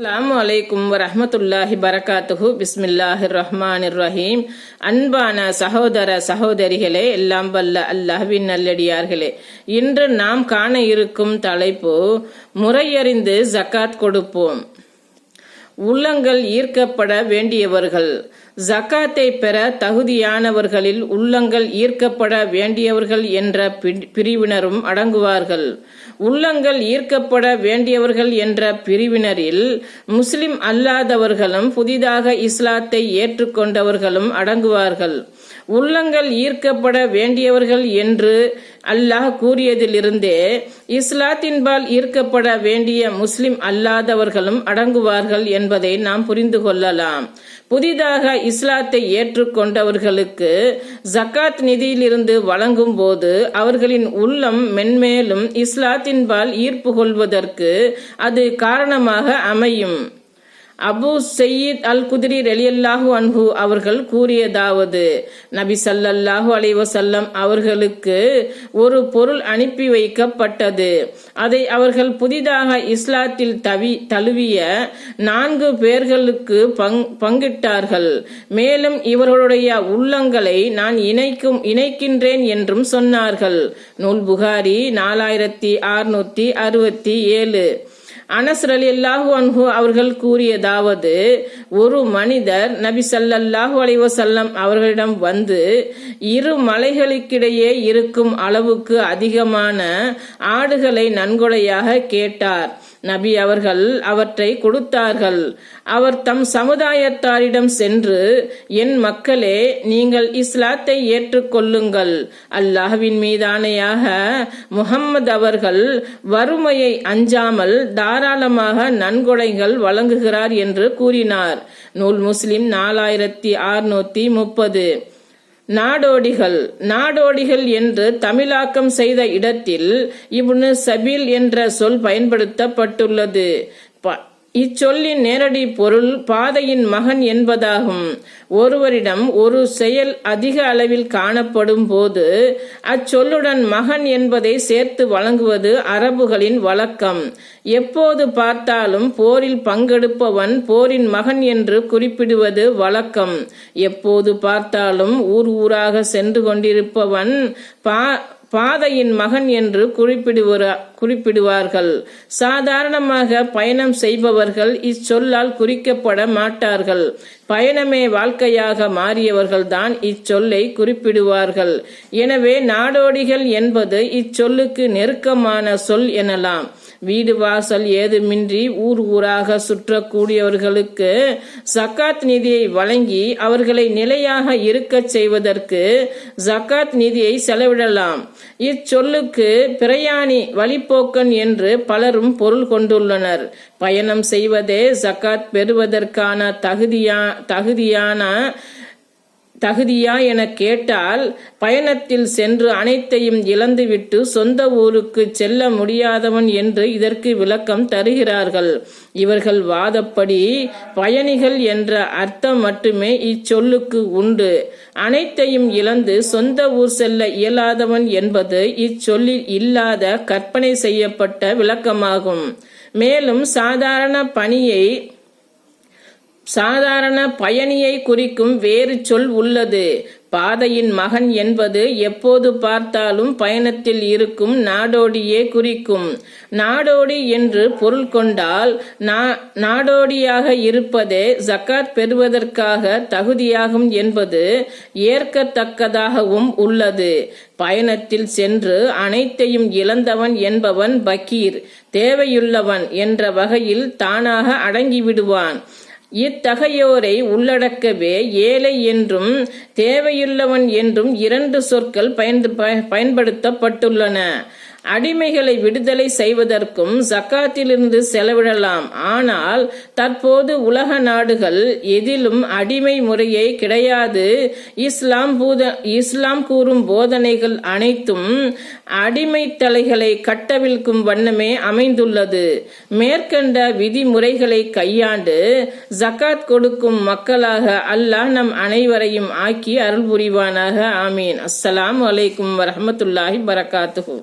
அலாம் அலைக்கும் வரஹ்மத்துல்லாஹி பரகாத்துஹு. பிஸ்மில்லாஹிர் ரஹ்மானிர் ரஹீம் அன்பான சகோதர சகோதரிகளே எல்லாம் வல்ல அல்லாஹ்வின் நல்லடியார்களே. இன்று நாம் காண இருக்கும் தலைப்பு முறையறிந்து ஜக்காத் கொடுப்போம். உள்ளங்கள் ஈர்க்கப்பட வேண்டியவர்கள். ஜக்காத்தை பெற தகுதியானவர்களில் உள்ளங்கள் ஈர்க்கப்பட வேண்டியவர்கள் என்ற பிரிவினரும் அடங்குவார்கள். உள்ளங்கள் ஈர்க்கப்பட வேண்டியவர்கள் என்ற பிரிவினரில் முஸ்லிம் அல்லாதவர்களும் புதிதாக இஸ்லாத்தை ஏற்றுக்கொண்டவர்களும் அடங்குவார்கள். உள்ளங்கள் ஈர்க்கப்பட வேண்டியவர்கள் என்று அல்லாஹ் கூறியதிலிருந்தே இஸ்லாத்தின்பால் ஈர்க்கப்பட வேண்டிய முஸ்லிம் அல்லாதவர்களும் அடங்குவார்கள் என்பதை நாம் புரிந்து கொள்ளலாம். புதிதாக இஸ்லாத்தை ஏற்றுக்கொண்டவர்களுக்கு ஜக்காத் நிதியிலிருந்து வழங்கும் போது அவர்களின் உள்ளம் மென்மேலும் இஸ்லாத்தின்பால் ஈர்ப்பு கொள்வதற்கு அது காரணமாக அமையும். அபு சையீத் அல் குதிரி ரலியல்லாஹு அன்ஹு அவர்கள் கூறியதாவது நபி ஸல்லல்லாஹு அலைஹி அவர்களுக்கு ஒரு பொருள் அனுப்பி வைக்கப்பட்டது. அதை அவர்கள் புதிதாக இஸ்லாத்தில் தவி தழுவிய நான்கு பேர்களுக்கு பங் பங்கிட்டார்கள். மேலும் இவர்களுடைய உள்ளங்களை நான் இணைக்கும் இணைக்கின்றேன் என்றும் சொன்னார்கள். நூல் புகாரி நாலாயிரத்தி அறுநூத்தி அறுபத்தி ஏழு. அனஸ் ரலியல்லாஹு அன்ஹு அவர்கள் கூறியதாவது ஒரு மனிதர் நபி சல்லல்லாஹு அலைவசல்லம் அவர்களிடம் வந்து இரு மலைகளுக்கிடையே இருக்கும் அளவுக்கு அதிகமான ஆடுகளை நன்கொடையாக கேட்டார். நபி அவர்கள் அவற்றை கொடுத்தார்கள். அவர் தம் சமுதாயத்தாரிடம் சென்று என் மக்களே நீங்கள் இஸ்லாத்தை ஏற்றுக்கொள்ளுங்கள். அல்லாஹ்வின் மீதானையாக முகம்மது அவர்கள் வறுமையை அஞ்சாமல் தாராளமாக நன்கொடைகள் வழங்குகிறார் என்று கூறினார். நூல் முஸ்லிம் நாலாயிரத்தி அறுநூத்தி முப்பது. நாடோடிகள். நாடோடிகள் என்று தமிழாக்கம் செய்த இடத்தில் இப்னு சபீல் என்ற சொல் பயன்படுத்தப்பட்டுள்ளது. ப- இச்சொல்லின் நேரடி பொருள் பாதையின் மகன் என்பதாகும். ஒருவரிடம் ஒரு செயல் அதிக அளவில் காணப்படும் போது அச்சொல்லுடன் மகன் என்பதை சேர்த்து வழங்குவது அரபுகளின் வழக்கம். எப்போது பார்த்தாலும் போரில் பங்கெடுப்பவன் போரின் மகன் என்று குறிப்பிடுவது வழக்கம். எப்போது பார்த்தாலும் ஊர் ஊராக சென்று கொண்டிருப்பவன் பா பாதையின் மகன் என்று குறிப்பிடுவர குறிப்பிடுவார்கள். சாதாரணமாக பயணம் செய்பவர்கள் இச்சொல்லால் குறிக்கப்பட மாட்டார்கள். பயணமே வாழ்க்கையாக மாறியவர்கள்தான் இச்சொல்லை குறிப்பிடுவார்கள். எனவே நாடோடிகள் என்பது இச்சொல்லுக்கு நெருக்கமான சொல் எனலாம். வீடு வாசல் ஏதுமின்றி ஊர் ஊராக சுற்றக்கூடியவர்களுக்கு ஜக்காத் நிதியை வழங்கி அவர்களை நிலையாக இருக்கச் செய்வதற்கு ஜக்காத் நிதியை செலவிடலாம். இச்சொல்லுக்கு பிரயாணி வழிப்போக்கன் என்று பலரும் பொருள் கொண்டுள்ளனர். பயணம் செய்வதே ஜக்காத் பெறுவதற்கான தகுதியா தகுதியான தகுதியா என கேட்டால் பயணத்தில் சென்று அனைத்தையும் இழந்துவிட்டு சொந்த ஊருக்கு செல்ல முடியாதவன் என்று இதற்கு விளக்கம் தருகிறார்கள். இவர்கள் வாதப்படி பயணிகள் என்ற அர்த்தம் மட்டுமே இச்சொல்லுக்கு உண்டு. அனைத்தையும் இழந்து சொந்த ஊர் செல்ல இயலாதவன் என்பது இச்சொல்லில் இல்லாத கற்பனை செய்யப்பட்ட விளக்கமாகும். மேலும் சாதாரண பணியை சாதாரண பயணியை குறிக்கும் வேறு சொல் உள்ளது. பாதையின் மகன் என்பது எப்போது பார்த்தாலும் பயணத்தில் இருக்கும் நாடோடியே குறிக்கும். நாடோடி என்று பொருள் கொண்டால் நா- நாடோடியாக இருப்பதே ஜக்காத் பெறுவதற்காக தகுதியாகும் என்பது ஏற்கத்தக்கதாகவும் உள்ளது. பயணத்தில் சென்று அனைத்தையும் இழந்தவன் என்பவன் பக்கீர் தேவையுள்ளவன் என்ற வகையில் தானாக அடங்கிவிடுவான். இத்தகையோரை உள்ளடக்கவே ஏழை என்றும் தேவையுள்ளவன் என்றும் இரண்டு சொற்கள் ப- பயன்படுத்தப்பட்டுள்ளன. அடிமைகளை விடுதலை செய்வதற்கும் ஜக்காத்திலிருந்து செலவிடலாம். ஆனால் தற்போது உலக நாடுகள் எதிலும் அடிமை முறையே கிடையாது. இஸ்லாம் பூத இஸ்லாம் கூறும் போதனைகள் அனைத்தும் அடிமை தலைகளை கட்டவிழ்க்கும் வண்ணமே அமைந்துள்ளது. மேற்கண்ட விதிமுறைகளை கையாண்டு ஜக்காத் கொடுக்கும் மக்களாக அல்லாஹ் நம் அனைவரையும் ஆக்கி அருள் புரிவானாக ஆமீன். அஸ்ஸலாம் வலைக்கும் வரமத்துல்லாஹி பரகாத்துஹு